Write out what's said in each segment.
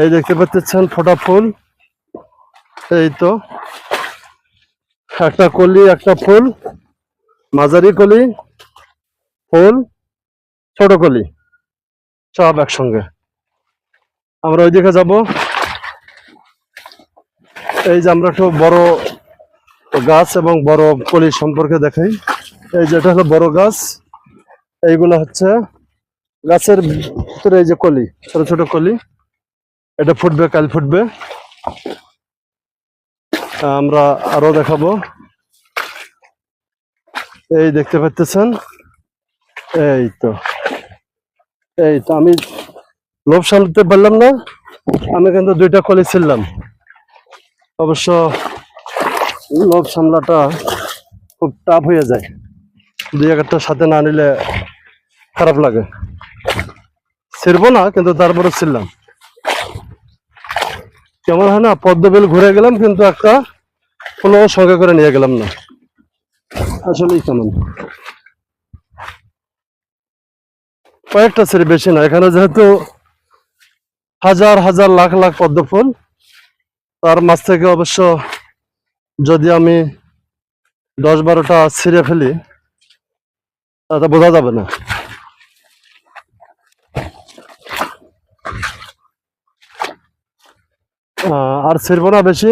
এই দেখতে পাচ্ছেন ফোটা ফুল। এই তো। একটা কলি, একটা ফুল। মাঝারি কলি, ফুল, ছোট কলি, সব একসঙ্গে। আমরা ওইদিকে যাব। এই যে আমরা একটু বড় গাছ এবং বড় কলি সম্পর্কে দেখাই। এই যেটা হলো বড় গাছ। এইগুলো হচ্ছে গাছের ভিতরে এই যে কলি, ছোট ছোট কলি, এটা ফুটবে, কাল ফুটবে। আমরা আরও দেখাবো। এই দেখতে পাচ্ছেন? এই তো। এই তো, আমি লোভ সামলাতে পারলাম না। আমি কিন্তু দুইটা কলি ছিললাম অবশ্য লোভ সামলাটা খুব টাফ হয়ে যায়। দুই একটা সাথে না নিলে খারাপ লাগে। ছিড়বো না, কিন্তু তারপরে ছিললাম কেমন হয় না পদ্মবিল ঘুরে গেলাম, কিন্তু একটা কোনো সঙ্গে করে নিয়ে গেলাম না। আসলেই কেমন। কয়েকটা ছেড়ে, বেশি না। এখানে যেহেতু হাজার হাজার, লাখ লাখ পদ্ম ফুল, তার মাছ থেকে অবশ্য যদি আমি দশ বারোটা ছিঁড়ে ফেলি, তাতে বোঝা যাবে না। আর ছিড়বো না বেশি।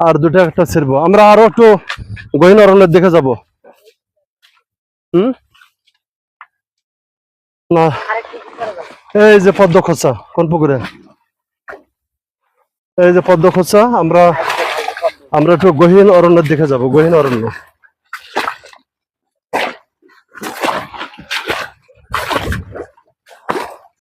আর দুটো একটা ছিড়বো। আমরা আরও একটু গহীন অরণ্যের দিকে যাব। হুম? না। এই যে পদ্ম খোঁচা, কোন পুকুরে? এই যে পদ্ম খোঁচা, আমরা আমরা একটু গহীন অরণ্যের দিকে যাব, গহীন অরণ্য।